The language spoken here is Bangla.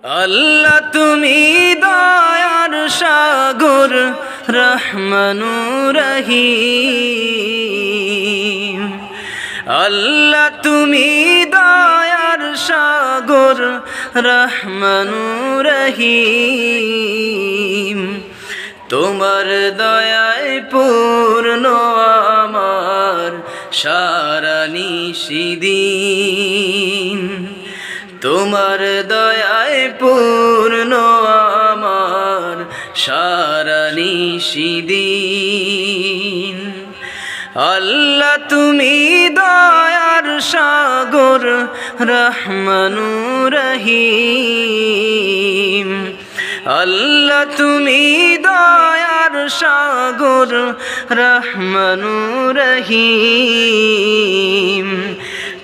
আল্লাহ তুমি দয়ার সাগর রহমানু রহিম আল্লাহ তুমি দয়ার সাগর রহমানু রহিম তোমার দয়ায় পূর্ণ আমার, সারা নিশিদিন তোমার দয়ায় পূর্ণ আমার সারা নিশিদিন আল্লাহ তুমি দয়ার সাগর, রহমানু রহিম। আল্লাহ তুমি দয়ার সাগর, রহমানু রহিম।